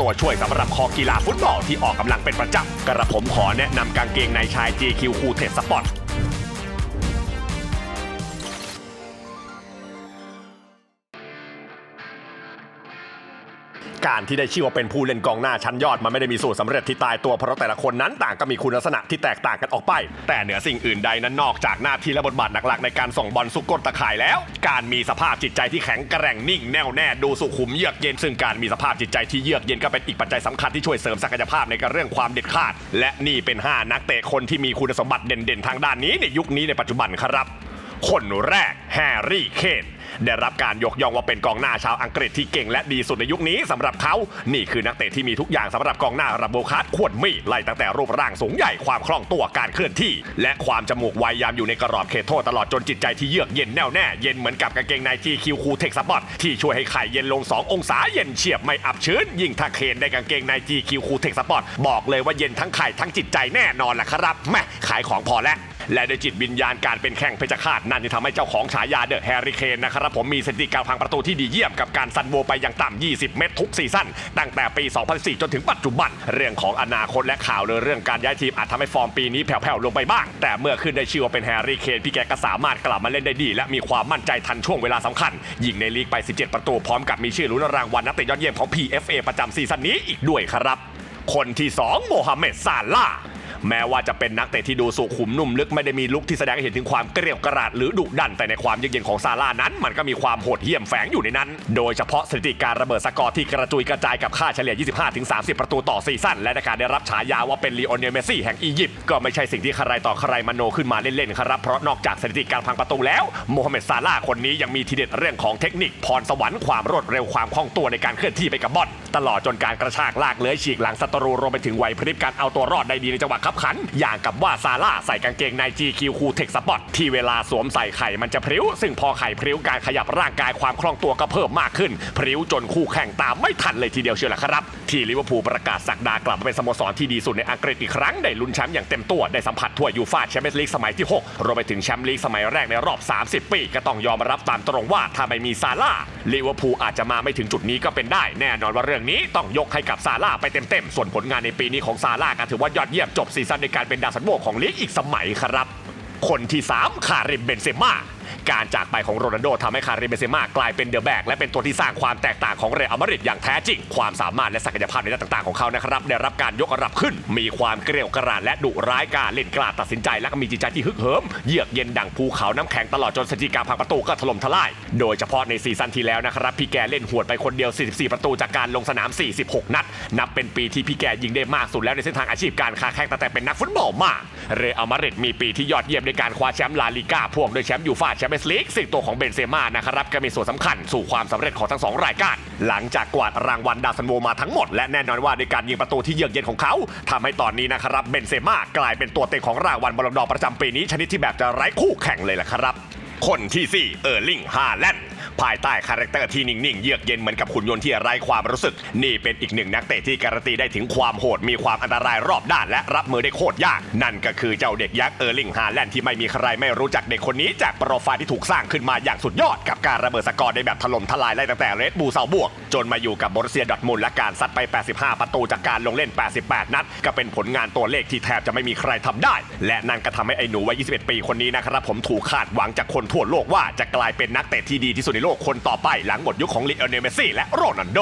ตัวช่วยสำหรับคอกีฬาฟุตบอลที่ออกกำลังเป็นประจำกระผมขอแนะนำกางเกงในชาย GQ คูเทสปอร์ต การที่ได้ชื่อว่าเป็นผู้เล่นกองหน้าชั้นยอดมันไม่ได้มีสูตรสำเร็จที่ตายตัวเพราะแต่ละคนนั้นต่างก็มีคุณลักษณะที่แตกต่างกันออกไป แต่เหนือสิ่งอื่นใดนั้นนอกจากหน้าที่และบทบาทหลักๆ ในการส่งบอลสุกกดตะข่ายแล้ว การมีสภาพจิตใจที่แข็งแกร่งนิ่งแน่วแน่ดูสุขุมเยือกเย็นซึ่งการมีสภาพจิตใจที่เยือกเย็นก็เป็นอีกปัจจัยสำคัญที่ช่วยเสริมศักยภาพในการเรื่องความเด็ดขาด และนี่เป็น 5 นักเตะคนที่มีคุณสมบัติเด่นๆ ทางด้านนี้ในยุคนี้ในปัจจุบันครับ คนแรกแฮร์รี่เคนได้รับการยกย่องว่าเป็นกองหน้าชาวอังกฤษที่เก่งและดีสุดในยุคนี้สำหรับเขา นี่คือนักเตะที่มีทุกอย่างสำหรับกองหน้าระดับโบคัสควรมีไล่ตั้งแต่รูปร่างสูงใหญ่ความคล่องตัวการเคลื่อนที่ และความจมูกไวยามอยู่ในกรอบเขตโทษตลอดจนจิตใจที่เยือกเย็นแน่วแน่เย็นเหมือนกับกางเกงใน GQ คูเทคสปอร์ตที่ช่วยให้ไข่เย็นลง 2 องศาเย็นเฉียบไม่อับชื้น ยิ่งถ้าเคนได้กางเกงใน GQ คูเทคสปอร์ตบอกเลยว่าเย็นทั้งไข่ทั้งจิตใจแน่นอนแหละครับแม่ขายของพอแล้ว และด้วยจิตวิญญาณการเป็นแข่งเพชรฆาตนั่นที่ทำให้เจ้าของฉายาเดอะแฮร์รี่เคนนะครับผมมีสถิติการพังประตูที่ดีเยี่ยมกับการซันโวไปอย่างต่ำ 20 เมตรทุกซีซั่นตั้งแต่ปี 2004 จนถึงปัจจุบัน เรื่องของอนาคตและข่าวเลยเรื่องการย้ายทีมอาจทำให้ฟอร์มปีนี้แผ่วๆลงไปบ้าง แต่เมื่อขึ้นได้ชื่อว่าเป็นแฮร์รี่เคนพี่แกก็สามารถกลับมาเล่นได้ดี และมีความมั่นใจทันช่วงเวลาสำคัญ ยิงในลีกไป 17 ประตูพร้อมกับมีชื่อลุ้นรางวัลนักเตะยอดเยี่ยมของ PFA ประจำซีซั่นนี้อีกด้วยครับ คนที่สองโมฮัมเหม็ดซาลาห์ แม้ว่าจะเป็นนักเตะที่ดูสุขุมนุ่มลึกไม่ได้มีลุคที่แสดงให้เห็นถึงความเกรียวกราดหรือดุดันแต่ในความเยือกเย็นของซาร่านั้น มันก็มีความโหดเหี้ยมแฝงอยู่ในนั้น โดยเฉพาะสถิติการระเบิดสกอร์ที่กระจุยกระจายกับค่าเฉลี่ย 25-30 ประตูต่อซีซั่นและในการได้รับฉายาว่าเป็นลีโอเนลเมซี่แห่งอียิปต์ก็ไม่ใช่สิ่งที่ใครต่อใครมโนขึ้นมาเล่นๆครับเพราะนอกจากสถิติการพังประตูแล้วโมฮัมเหม็ดซาลาคนนี้ยังมีทีเด็ดเรื่องของเทคนิคพรสวรรค์ความรวดเร็วความคล่องตัวในการเคลื่อนที่ไปกับบอลตลอดจนการกระชากลากเลื้อยฉีกหลังศัตรูรวมไปถึงไหวพริบการเอาตัวรอดได้ดีในจังหวะับขัน อย่างกับว่าซาร่าใส่กางเกงใน GQ คูเทคสปอร์ตที่เวลาสวมใส่ไข่มันจะพริ้ว ซึ่งพอไข่พริ้วการขยับร่างกายความคล่องตัวก็เพิ่มมากขึ้น พริ้วจนคู่แข่งตามไม่ทันเลยทีเดียวเชียวแหละครับ ที่ลิเวอร์พูลประกาศสักดากลับมาเป็นสโมสรที่ดีสุดในอังกฤษอีกครั้งได้ลุ้นแชมป์อย่างเต็มตัวได้สัมผัสถ้วยยูฟ่าแชมเปี้ยนส์ลีกสมัยที่ 6 รวมไปถึงแชมป์ลีกสมัยแรกในรอบ 30 ปี ก็ต้องยอมรับตามตรงว่าถ้าไม่มีซาร่าลิเวอร์พูลอาจจะมาไม่ถึงจุดนี้ก็เป็นได้ แน่นอนว่าเรื่องนี้ต้องยกให้กับซาร่าไปเต็มๆส่วนผลงานในปีนี้ของซาร่าก็ถือว่ายอดเยี่ยมจบซีซั่นในการเป็นดาวสันโวของลีกอีกสมัยครับ คนที่ 3 คาริมเบนเซม่า การจากไปของโรนัลโดทำให้คาริเบเซม่ากลายเป็นเดอะแบกและเป็นตัวที่สร้างความแตกต่างของเรอัลมาดริดอย่างแท้จริง ความสามารถและศักยภาพในด้านต่างๆของเขานะครับได้รับการยกระดับขึ้น มีความเกลียวกราดและดุร้ายการเล่นกล้าตัดสินใจและมีจิตใจที่ฮึกเหิมเยือกเย็นดังภูเขาน้ำแข็งตลอดจนสถิติการพังประตูก็ถล่มทลาย โดยเฉพาะในซีซั่นที่แล้วนะครับพี่แกเล่นหวดไปคนเดียว 44 ประตูจากการลงสนาม 46 นัด นับเป็นปีที่พี่แกยิงได้มากสุดแล้วในเส้นทางอาชีพการค้าแข่งตั้งแต่เป็นนักฟุตบอลมาเรอัลมาดริดมีปีที่ยอดเยี่ยมในการคว้าแชมป์ลาลิก้าพ่วงด้วยแชมป์ยูฟ่าแชมเปี้ยนส์ลีกซึ่งตัวของเบนเซม่านะครับก็มีส่วนสำคัญสู่ความสำเร็จของทั้งสองรายการ หลังจากกวาดรางวัลดาวซันโวมาทั้งหมด และแน่นอนว่าด้วยการยิงประตูที่เยือกเย็นของเขาทำให้ตอนนี้นะครับเบนเซม่ากลายเป็นตัวเต็งของรางวัลบอลลงดอประจำปีนี้ชนิดที่แบบจะไร้คู่แข่งเลยแหละครับคนที่ 4 เออร์ลิง ฮาแลนด์ ภายใต้คาแรคเตอร์ที่นิ่งๆ เยือกเย็นเหมือนกับขุนยนต์ที่ไร้ความรู้สึก นี่เป็นอีกหนึ่งนักเตะที่การันตีได้ถึงความโหดมีความอันตรายรอบด้านและรับมือได้โคตรยาก นั่นก็คือเจ้าเด็กยักษ์เออร์ลิงฮาแลนด์ที่ไม่มีใครไม่รู้จักเด็กคนนี้จากโปรไฟล์ที่ถูกสร้างขึ้นมาอย่างสุดยอด กับการระเบิดสกอร์ได้แบบถล่มทลายไล่ตั้งแต่เรดบูเซาบวก จนมาอยู่กับบอรุสเซียดอทมุนด์และการซัดไป 85 ประตูจากการลงเล่น 88 นัด ก็เป็นผลงานตัวเลขที่แทบจะไม่มีใครทำได้ และนั่นก็ทำให้ไอ้หนูวัย 21 ปีคนนี้นะครับผมถูกคาดหวังจากคนทั่วโลกว่าจะกลายเป็นนักเตะที่ดีที่สุดในโลกคนต่อไปหลังหมดยุคของลีโอเนลเมซี่และโรนัลโด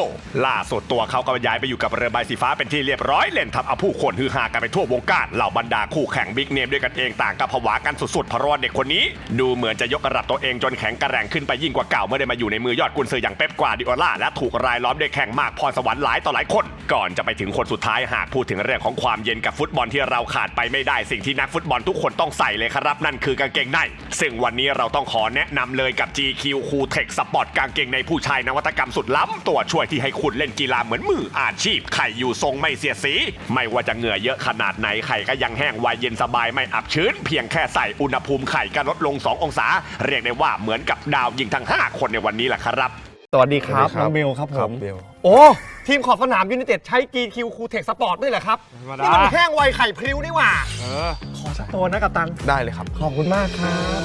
ล่าสุดตัวเขาก็ย้ายไปอยู่กับเรือใบสีฟ้าเป็นที่เรียบร้อยเล่นทำเอาผู้คนฮือฮากันไปทั่ววงการเหล่าบรรดาคู่แข่งบิ๊กเนมด้วยกันเองต่างกับผวากันสุดๆเพราะว่าเด็กคนนี้ ดูเหมือนจะยกระดับตัวเองจนแข็งกระแรงขึ้นไปยิ่งกว่าเก่าเมื่อได้มาอยู่ในมือยอดกุนซืออย่างเป๊ปกวาดิโอลาและถูกรายล้อมด้วยแข่งมากพรสวรรค์หลายต่อหลายคน ก่อนจะไปถึงคนสุดท้ายหากพูดถึงเรื่องของความเย็นกับฟุตบอลที่เราขาดไปไม่ได้สิ่งที่นักฟุตบอลทุกคนต้องใส่เลยครับนั่นคือกางเกงในซึ่งวันนี้เราต้องขอแนะนำเลยกับ GQ Cool Tech Sport กางเกงในผู้ชายนวัตกรรมสุดล้ำ ตัวช่วยที่ให้คุณเล่นกีฬาเหมือนมืออาชีพไข่อยู่ทรงไม่เสียสี ไม่ว่าจะเหงื่อเยอะขนาดไหนไข่ก็ยังแห้งไวเย็นสบายไม่อับชื้น เพียงแค่ใส่อุณหภูมิไข่ก็ลดลง 2 องศา เรียกได้ว่าเหมือนกับดาวยิงทั้ง 5 คนในวันนี้แหละครับ สวัสดีครับสวัสดีครับน้องเบลครับผครับมเบลโอ้ทีมขอบสนามยูไนเต็ดใช้ GQ Cool Tech Sport ด้วยเหรอครับธรรมดานี่มันแห้งไวไข่พริ้วนี่หว่าเออขอสักตัวนะกับตัน ได้เลยครับ ขอบคุณมากครับ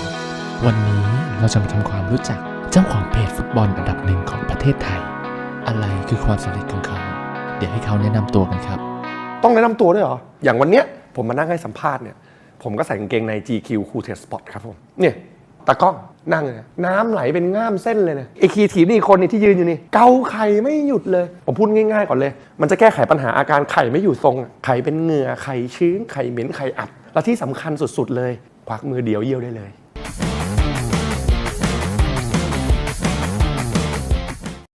วันนี้เราจะมาทำความรู้จัก เจ้าของเพจฟุตบอลอันดับหนึ่งของประเทศไทย อะไรคือความสำเร็จของเขา เดี๋ยวให้เขาแนะนำตัวกันครับ ต้องแนะนำตัวด้วยเหรอ อย่างวันเนี้ยผมมานั่งให้สัมภาษณ์เนี่ย ผมก็ใส่กางเกงใน GQ Cool Tech Sport ครับผม เนี่ยตากล้องนั่งเลยน้ำไหลเป็นง่ามเส้นเลยเนี่ยไอคีทีนี่คนนี่ที่ยืนอยู่นี่ เกาไข่ไม่หยุดเลย ผมพูดง่ายๆก่อนเลย มันจะแก้ไขปัญหาอาการไข่ไม่อยู่ทรง ไข่เป็นเหงื่อไข่ชื้นไข่เหม็นไข่อับ และที่สำคัญสุดๆเลยควักมือเดียวเยี่ยวได้เลย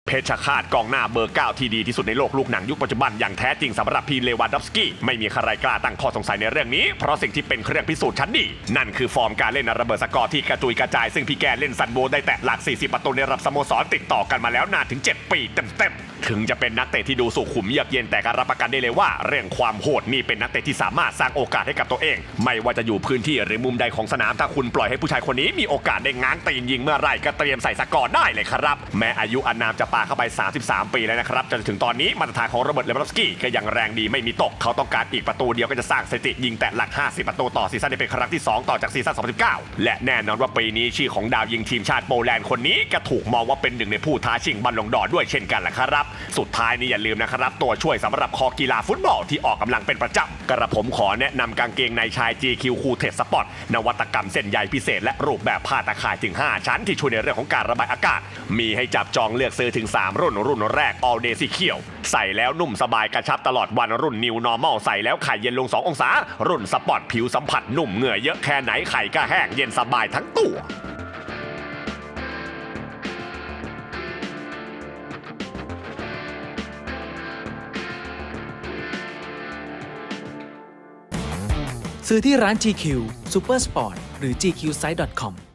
เพชรฆาตกองหน้าเบอร์9ที่ดีที่สุดในโลกลูกหนังยุคปัจจุบันอย่างแท้จริงสำหรับพีเลวานดอฟสกี้ไม่มีใครกล้าตั้งข้อสงสัยในเรื่องนี้ เพราะสิ่งที่เป็นเครื่องพิสูจน์ชั้นดี นั่นคือฟอร์มการเล่นระเบิดสกอร์ที่กระจุยกระจาย ซึ่งพี่แกเล่นซันโบได้แตะหลัก 40 ประตูในระดับสโมสรติดต่อกันมาแล้วนานถึง 7 ปีเต็มๆถึงจะเป็นนักเตะที่ดูสุขุมเยือกเย็นแต่การรับประกันได้เลยว่า เรื่องความโหดนี่เป็นนักเตะที่สามารถสร้างโอกาสให้กับตัวเอง ไม่ว่าจะอยู่พื้นที่หรือมุมใดของสนามถ้าคุณปล่อยให้ผู้ชายคนนี้มีโอกาสได้ง้างตีนยิงเมื่อไหร่ก็เตรียมใส่สกอร์ได้เลยครับ แม้อายุอานามจะปาเข้าไป 33 ปีแล้วนะครับจนถึงตอนนี้มาตรฐานของโรเบิร์ตเลวานดอฟสกี้ก็ยังแรงดีไม่มีตกเขาต้องการอีกประตูเดียวก็จะสร้างสถิติยิงแต่หลัก 50 ประตูต่อซีซั่นนี้เป็นครั้งที่ 2 ต่อจากซีซั่น 2019 และแน่นอนว่าปีนี้ชื่อของดาวยิงทีมชาติโปแลนด์คนนี้ก็ถูกมองว่าเป็นหนึ่งในผู้ท้าชิงบอลลงดอด้วยเช่นกันแหละครับสุดท้ายนี้อย่าลืมนะครับ ตัวช่วยสำหรับคอกีฬาฟุตบอลที่ออกกำลังเป็นประจำกระผมขอแนะนำกางเกงในชาย GQ Cool Tech Sport นวัตกรรมเส้นใยพิเศษ และรูปแบบผ้าตะข่ายถึง 5 ชั้นที่ช่วยในเรื่องของการระบายอากาศ มีให้จับจองเลือกซื้อถึง 3 รุ่นรุ่นแรก All Day สีเขียว ใส่แล้วนุ่มสบายกระชับตลอดวันรุ่น New Normal ใส่แล้วไข่เย็นลง 2 องศา รุ่นสปอร์ตผิวสัมผัสนุ่มเหงื่อเยอะแค่ไหนไข่ก็แห้งเย็นสบายทั้งตัว ซื้อที่ร้าน GQ Super Sport หรือ gqsite.com